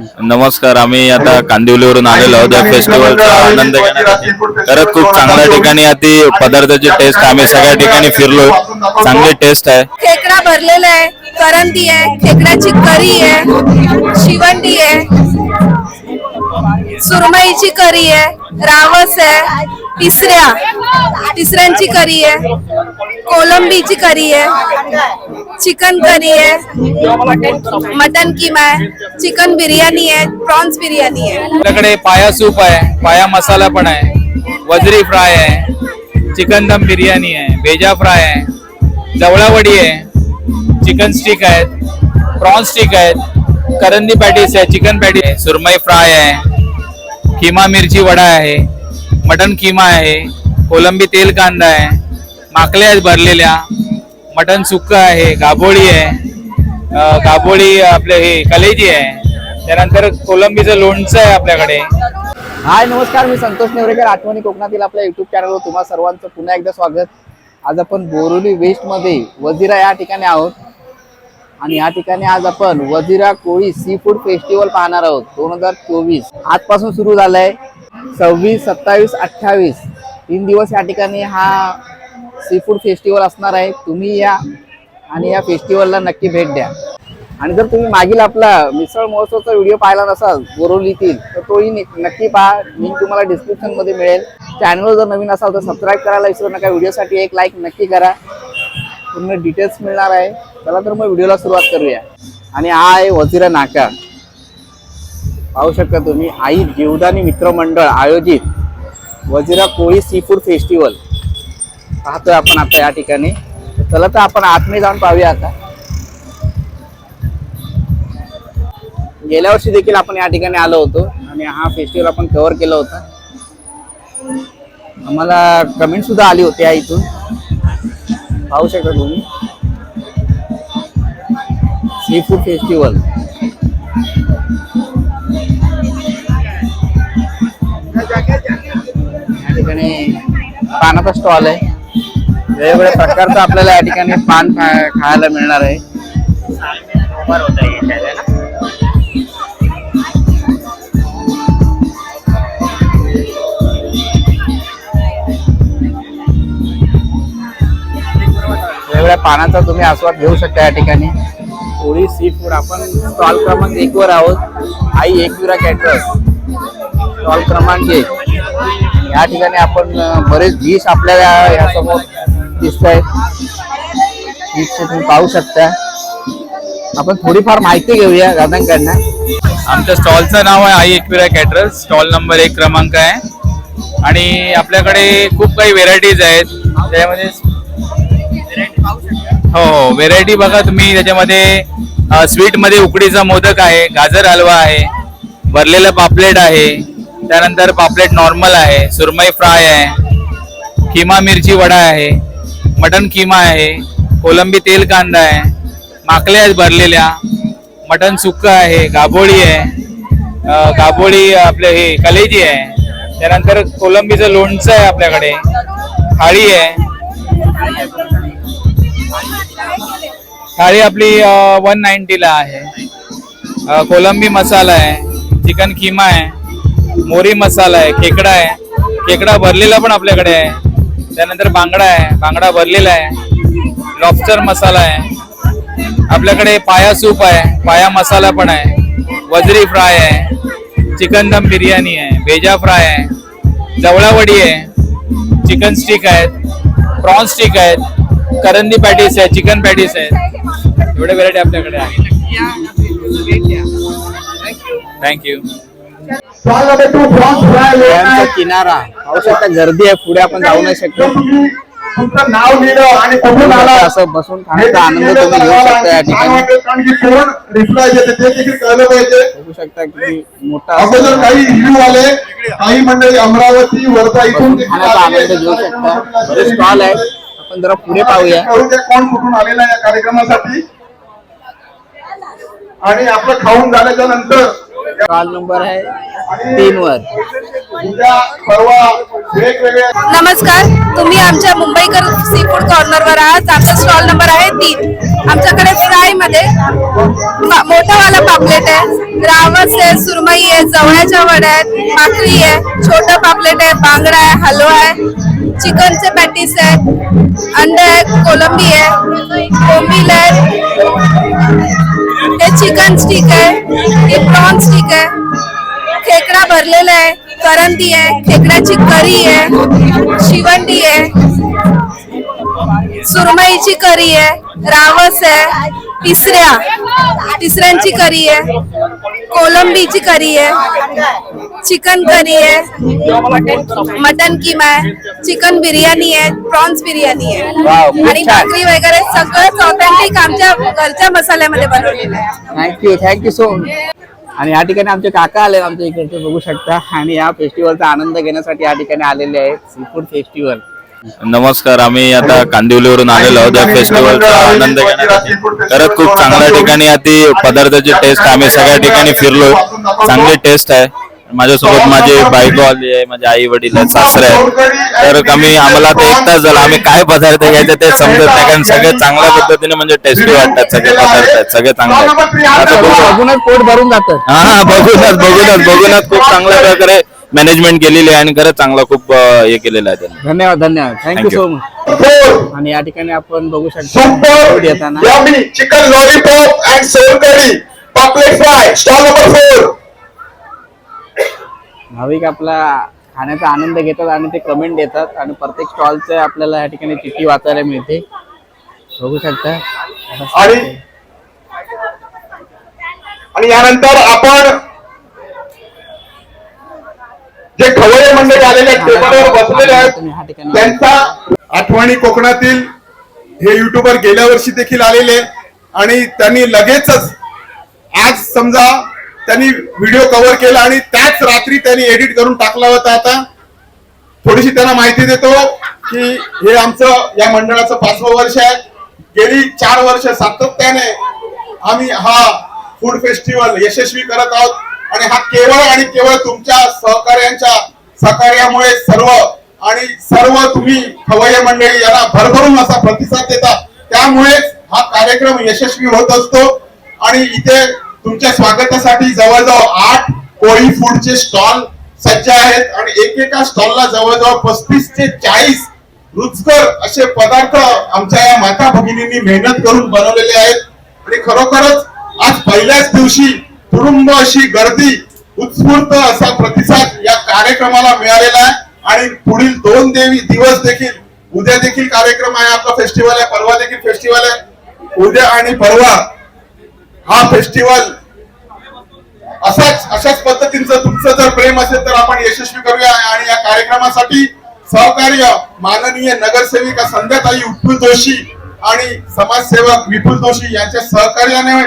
नमस्कार आम्ही आता कांदिवलीवरून आलेलो आहोत या फेस्टिवलचा आनंद घेण्यासाठी. खरंच खूप चांगल्या ठिकाणी आधी पदार्थाची टेस्ट आम्ही सगळ्या ठिकाणी फिरलो. चांगली टेस्ट आहे. खेकडा भरलेला आहे करंदी आहे खेकड्याची करी आहे शिवंडी आहे सुरमईची करी आहे रावस आहे तिसऱ्या तिसऱ्यांची करी आहे कोलंबीची करी आहे चिकन करी आहे मटन किमा आहे चिकन बिर्याणी आहे प्रॉन्स बिर्याणी आहे आपल्याकडे पाया सूप आहे पाया मसाला पण आहे वजरी फ्राय आहे चिकन दम बिर्याणी आहे भेजा फ्राय आहे जवळावडी आहे चिकन स्टिक आहेत प्रॉन्स स्टिक आहेत करंदी पॅटीस आहे चिकन पॅटी आहे सुरमई फ्राय आहे किमा मिरची वडा आहे मटन किमा आहे कोलंबी तेल कांदा आहे माकल्या आहेत भरलेल्या मटन सुक्क आहे गाबोळी आहे. गाभोळी गाबोळी आपले हे कलेजी आहे. त्यानंतर कोलंबीचं लोणचं आहे आपल्याकडे. हाय नमस्कार मी संतोष नेवरेकर आठवणी कोकणातील आपल्या युट्यूब चॅनलवर तुम्हा सर्वांचं पुन्हा एकदा स्वागत. आज आपण बोरोली वेस्टमध्ये वजिरा या ठिकाणी आहोत. आणि या ठिकाणी आज आपण Vajira Koli sea food festival पाहणार आहोत दोन हजार चोवीस. आजपासून सुरू झालाय सव्वीस सत्तावीस अठ्ठावीस. तीन दिवस या ठिकाणी हा सी फूड फेस्टिवल असणार आहे. तुम्ही या आणि या फेस्टिवलला नक्की भेट द्या. आणि जर तुम्ही मागील आपला मिसळ महोत्सवचा व्हिडिओ पाहिला नसाल बोरवलीतील तर तोही नक्की पहा. लिंक तुम्हाला डिस्क्रिप्शनमध्ये मिळेल. चॅनलवर जर नवीन असाल तर सबस्क्राईब करायला विसरू नका. व्हिडिओसाठी एक लाईक नक्की करा. पूर्ण डिटेल्स मिळणार आहे. चला तर मग व्हिडिओला सुरुवात करूया. आणि हा आहे वजिरा नाका. पाहू शकता तुम्ही आई जीवदानी मित्रमंडळ आयोजित Vajira Koli sea food festival पाहतोय आपण आता या ठिकाणी. चला तर आपण आतमध्ये जाऊन पाहूया आता. गेल्या वर्षी देखील आपण या ठिकाणी आलो होतो आणि हा फेस्टिवल आपण कव्हर केला होता. आम्हाला कमेंट सुद्धा आली होती या इथून. पाहू शकता तुम्ही. सी फूड फेस्टिवल या ठिकाणी पानाचा स्टॉल आहे. वेगवेगळ्या प्रकारचं आपल्याला या ठिकाणी पान खायला मिळणार आहे. वेगवेगळ्या पानाचा तुम्ही आस्वाद घेऊ शकता या ठिकाणी. थोडी सी फूड आपण स्टॉल क्रमांक एक वर आहोत. आई एकविरा कॅटरर्स स्टॉल क्रमांक एक. या ठिकाणी आपण बरेच डिश आपल्याला या समोर दिसत आहेत तुम्ही पाहू शकता. आपण थोडीफार माहिती घेऊया दादांकडनं. आमच्या स्टॉलचं नाव आहे आई एकविरा कॅटरर्स स्टॉल नंबर एक क्रमांक आहे. आणि आपल्याकडे खूप काही व्हेरायटीज आहेत. त्यामध्ये हो हो. व्हेरायटी बघा तुम्ही. त्याच्यामध्ये स्वीटमध्ये उकडीचा मोदक आहे गाजर हलवा आहे भरलेलं पापलेट आहे त्यानंतर पापलेट नॉर्मल आहे सुरमई फ्राय आहे किमा मिरची वडा आहे मटन किमा आहे कोलंबी तेल कांदा आहे माकल्या आहेत भरलेल्या मटन सुक्क आहे गाबोळी आहे गाभोळी गाबोळी आपले हे कलेजी आहे त्यानंतर कोलंबीचं लोणचं आहे आपल्याकडे थाळी आहे. थाळी आपली वन नाईन्टीला आहे. कोलंबी मसाला आहे चिकन किमा आहे मोरी मसाला आहे खेकडा आहे खेकडा भरलेला पण आपल्याकडे आहे. त्यानंतर बांगडा आहे. बांगडा भरलेला आहे. लॉबस्टर मसाला आहे. आपल्याकडे पाया सूप आहे. पाया मसाला पण आहे. वजरी फ्राय आहे. चिकन दम बिर्याणी आहे. भेजा फ्राय आहे. जवळावडी आहे. चिकन स्टिक आहेत. प्रॉन स्टिक आहेत. करंदी पॅटीस आहे चिकन पॅटीस आहेत. एवढे व्हेरायटी आपल्याकडे आहे. थँक्यू किनारा. पाहू शकता गर्दी आहे पुढे आपण जाऊ नाही शकतो तुमचं नाव लिहिलं आणि कुठून आला? असं बसून खाण्याचा आनंद तुम्ही घेऊ शकता या ठिकाणी. कारण की कोण रिप्लाय देते ते देखील कळलं पाहिजे. बघू शकता की मोठा अगोदर काही रिव्ह्यू आले. काही मंडळी अमरावती वर्धा इथून बसून खाण्याचा आनंद घेऊ. शकता. बरेच स्टॉल आहेत. आपण जरा पुढे पाहूया. कळू कोण कुठून आलेला या कार्यक्रमासाठी. आणि आपलं खाऊन झाल्याच्यानंतर स्टॉल नंबर आहे तीन वर नमस्कार तुम्ही आमच्या मुंबईकर सी फूड कॉर्नरवर आहात. आमचा स्टॉल नंबर आहे तीन. आमच्याकडे फ्रायमध्ये मोठा मोठावाला पापलेट आहे. रावस आहे सुरमई आहे जवळ्याच्या वड्या आहेत भाकरी आहे छोटा पापलेट आहे बांगडा आहे हलवा आहे चिकनचे पॅटीस आहे अंडे आहे कोलंबी आहे कोंबील आहे. हे चिकन स्टिक आहे हे प्रॉन स्टिक आहे. खेकडा भरलेला आहे. करंदी आहे खेकड्याची करी आहे शिवंडी आहे सुरमईची करी आहे रावस आहे तिसऱ्या तिसऱ्यांची करी आहे कोलंबीची करी आहे चिकन करी आहे मटन किमा आहे चिकन बिर्याणी आहे प्रॉन्स बिर्याणी आहे आणि. भाकरी वगैरे सगळंच ऑथेंटिक आमच्या घरच्या मसाल्यामध्ये बनवलेलं आहे. थँक्यू थँक्यू सो मच आणि या ठिकाणी आमचे काका आले आमच्या इकडचे बघू शकता. आणि या फेस्टिवलचा आनंद घेण्यासाठी या ठिकाणी आलेले आहेत सी फूड फेस्टिवल नमस्कार आम्ही आता कांदिवलीवरून आलेलो आहोत. या फेस्टिवलचा आनंद घेण्यासाठी. खरंच खूप चांगल्या ठिकाणी ती पदार्थाची टेस्ट आम्ही सगळ्या ठिकाणी फिरलो चांगली टेस्ट आहे. माझ्यासोबत माझी बायको आली आहे माझे आई वडील आहेत सासरे आहेत. तर कमी आम्हाला आता एक तास झाला. आम्ही काय पदार्थ घ्यायचे ते समजत नाही कारण सगळे चांगल्या पद्धतीने म्हणजे टेस्टी वाटतात सगळे पदार्थ आहेत सगळे चांगले बघूनच पोट भरून जातं. हा बघूनच बघूनच बघूनच खूप चांगल्या प्रकारे मॅनेजमेंट केलेली आहे आणि खरंच चांगला खूप हे केलेलं आहे त्यांनी. धन्यवाद धन्यवाद. थँक्यू. सो मच आणि या ठिकाणी आपण बघू शकता येताना. Chicken lollipop and sole curry पापलेट fry stall number four Bhavik आपला खाण्याचा आनंद घेतात आणि ते कमेंट देतात आणि प्रत्येक स्टॉलचे आपल्याला या ठिकाणी चिठ्ठी वाचायला मिळते. बघू शकता. आणि आणि यानंतर आपण जे खवय्ये मंडळी आलेले आहेत टेबलवर बसलेले आहेत त्यांचा आठवणी कोकणातील हे युट्यूबर गेल्या वर्षी देखील आलेले आणि त्यांनी लगेचच आज समजा त्यांनी व्हिडिओ कव्हर केला आणि त्याच रात्री त्यांनी एडिट करून टाकला होता आता. थोडीशी त्यांना माहिती देतो की हे आमचं या मंडळाचं पाचवं वर्ष आहे. गेली चार वर्ष सातत्याने आम्ही हा फूड फेस्टिवल यशस्वी करत आहोत. आणि हा केवळ आणि केवळ तुमच्या सहकार्यांच्या सहकार्यामुळे सर्व आणि सर्व तुम्ही खवय्ये मंडळी याला भरभरून असा प्रतिसाद देता. त्यामुळेच हा कार्यक्रम यशस्वी होत असतो. आणि इथे तुमच्या स्वागतासाठी जवळजवळ आठ कोळी फूडचे स्टॉल सज्ज आहेत आणि एकेका स्टॉलला जवळजवळ पस्तीस ते चाळीस रुचकर असे पदार्थ आमच्या या माता भगिनींनी मेहनत करून बनवलेले आहेत. आणि खरोखरच आज पहिल्याच दिवशी तुडुंब अशी गर्दी उत्स्फूर्त असा प्रतिसाद या कार्यक्रमाला मिळालेला आहे. आणि पुढील दोन देवी दिवस देखील उद्या देखील कार्यक्रम आहे. आपला फेस्टिवल आहे परवा देखील फेस्टिवल आहे. उद्या आणि परवा हा फेस्टिवल असाच अशाच पद्धतीचं तुमचं जर प्रेम असेल तर आपण यशस्वी करूया आणि या कार्यक्रमासाठी सहकार्य माननीय नगरसेविका संध्याताई उत्पुल जोशी आणि समाजसेवक विपुल जोशी यांच्या सहकार्याने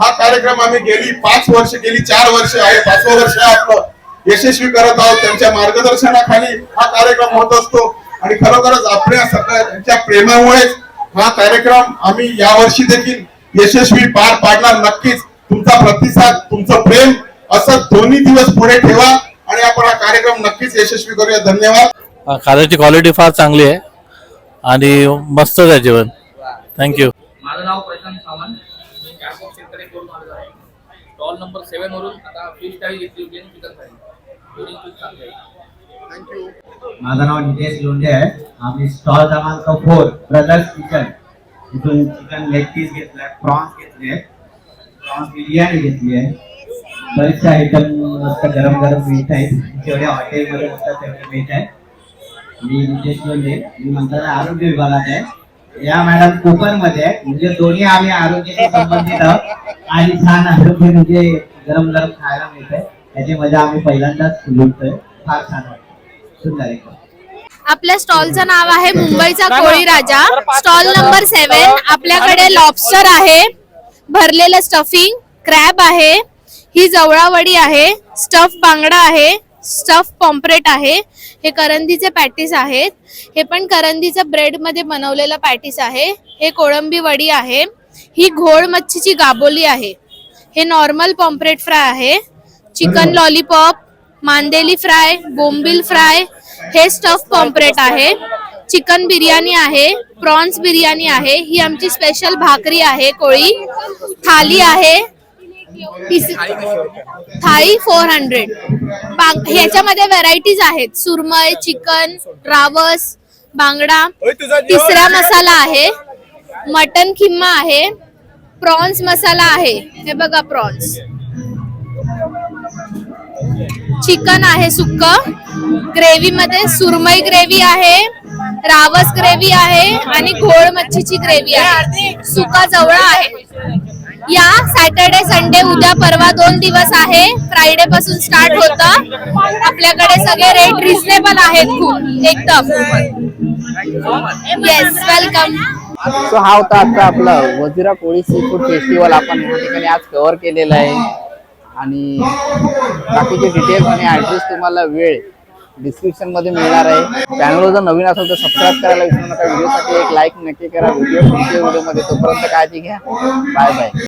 हा कार्यक्रम आम्ही गेली पाच वर्ष गेली चार वर्ष आहे. पाचवं वर्ष आपलं. यशस्वी करत आहोत. त्यांच्या मार्गदर्शनाखाली हा कार्यक्रम होत असतो. आणि खरोखरच आपल्या सगळ्यांच्या प्रेमामुळेच हा कार्यक्रम आम्ही यावर्षी देखील यशस्वी पार पाडणार नक्कीच. तुमचा प्रतिसाद तुमचं प्रेम असं दोन्ही दिवस पुढे ठेवा आणि आपण हा कार्यक्रम नक्कीच यशस्वी करूया. धन्यवाद. खाद्याची क्वालिटी फार चांगली आहे आणि मस्तच आहे जेवण. थँक्यू माझं नाव प्रशांत सावंत. मी कॅम्प ऑफ शेतकरी करून आलेलो आहे. स्टॉल नंबर सेवन वरून आता फिश थाळी घेतली होती आणि चिकन थाळी दोन्ही खूप चांगले आहे. माझं नाव नितेश लोंढे आहे. आम्ही स्टॉल क्रमांक फोर ब्रदर्स किचन इथून चिकन लेग पीस घेतलाय प्रॉन्स घेतले प्रॉन्स बिर्याणी घेतली आहे. बरेचसे आयटम मस्त गरम गरम मिळत आहेत. जेवढे हॉटेलमध्ये असतात तेवढे मिळत आहेत. मी नितेश लोंढे म्हणजे, मी म्हणतात आरोग्य विभागात आहे. या मॅडम कोकणमध्ये आहे. म्हणजे दोन्ही आम्ही आरोग्याशी संबंधित आहोत. आणि छान आरोग्य म्हणजे गरम गरम खायला मिळतंय. त्याची मजा आम्ही पहिल्यांदाच लुटतोय फार छान वाटतं सुंदर एकदम. आपल्या स्टॉलचं नाव आहे मुंबईचा कोळी राजा. स्टॉल नंबर सेवन आपल्याकडे लॉबस्टर आहे. भरलेलं स्टफिंग क्रॅब आहे. ही जवळावडी आहे. स्टफ बांगडा आहे. स्टफ पॉम्परेट आहे. हे करंदीचे पॅटीस आहेत. हे पण करंदीचं ब्रेडमध्ये बनवलेलं पॅटीस आहे. हे कोळंबी वडी आहे. ही घोड मच्छीची गाबोली आहे. हे नॉर्मल पॉम्परेट फ्राय आहे. चिकन लॉलीपॉप मांदेली फ्राय बोंबिल फ्राय हे स्टफ पॉम्परेट आहे चिकन बिर्याणी आहे प्रॉन्स बिर्याणी आहे ही आमची स्पेशल भाकरी आहे कोळी. थाली आहे. थाळी फोर हंड्रेड ह्याच्यामध्ये व्हरायटीज आहेत. सुरमई चिकन रावस बांगडा. तिसरा मसाला आहे. मटन खिम्मा आहे. प्रॉन्स मसाला आहे. हे बघा प्रॉन्स. चिकन आहे सुक्क. ग्रेव्ही मध्ये सुरमई ग्रेव्ही आहे रावस ग्रेव्ही आहे आणि घोळ मच्छीची ग्रेव्ही आहे. सुका जवळा आहे. या सॅटर्डे संडे उद्या परवा दोन दिवस आहे. फ्रायडे पासून स्टार्ट होतं. आपल्याकडे सगळे रेट रिझनेबल आहेत खूप एकदम. येस वेलकम सो हा होता आता आपला Vajira Koli sea food festival आपण या ठिकाणी आज कव्हर केलेला आहे. आणि बाकीचे डिटेल्स आणि ऍड्रेस तुम्हाला वेळ डिस्क्रिप्शनमध्ये मिळणार आहे. चॅनल जर नवीन असेल तर सबस्क्राईब करायला विसरू नका. व्हिडिओसाठी एक लाईक नक्की करा. व्हिडिओ व्हिडिओमध्ये तोपर्यंत काळजी घ्या. Bye bye